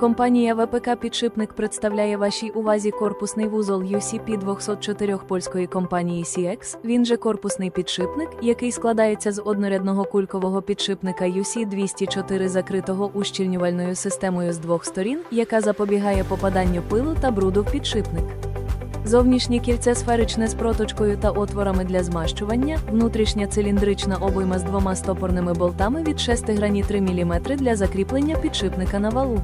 Компанія ВПК Підшипник представляє вашій увазі корпусний вузол UCP 204 польської компанії CX, він же корпусний підшипник, який складається з однорядного кулькового підшипника UC204 закритого ущільнювальною системою з двох сторін, яка запобігає попаданню пилу та бруду в підшипник. Зовнішнє кільце сферичне з проточкою та отворами для змащування, внутрішня циліндрична обойма з двома стопорними болтами від 6 грані 3 мм для закріплення підшипника на валу.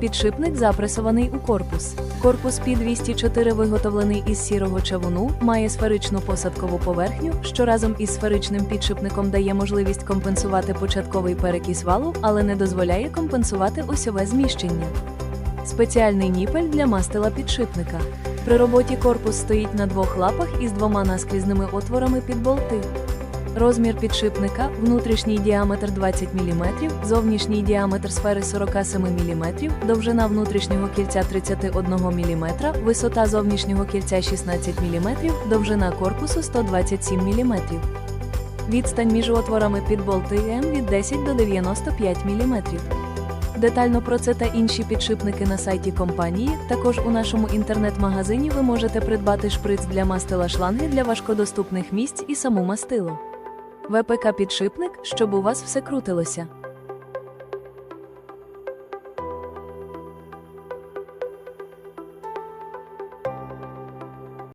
Підшипник запресований у корпус. Корпус P204 виготовлений із сірого чавуну, має сферичну посадкову поверхню, що разом із сферичним підшипником дає можливість компенсувати початковий перекіс валу, але не дозволяє компенсувати осьове зміщення. Спеціальний ніпель для мастила підшипника. При роботі корпус стоїть на двох лапах із двома наскрізними отворами під болти. Розмір підшипника внутрішній діаметр 20 мм, зовнішній діаметр сфери 47 мм, довжина внутрішнього кільця 31 мм, висота зовнішнього кільця 16 мм, довжина корпусу 127 мм. Відстань між отворами під болти М від 10 до 95 мм. Детально про це та інші підшипники на сайті компанії. Також у нашому інтернет-магазині ви можете придбати шприц для мастила шланги для важкодоступних місць і саму мастило. ВПК підшипник, щоб у вас все крутилося.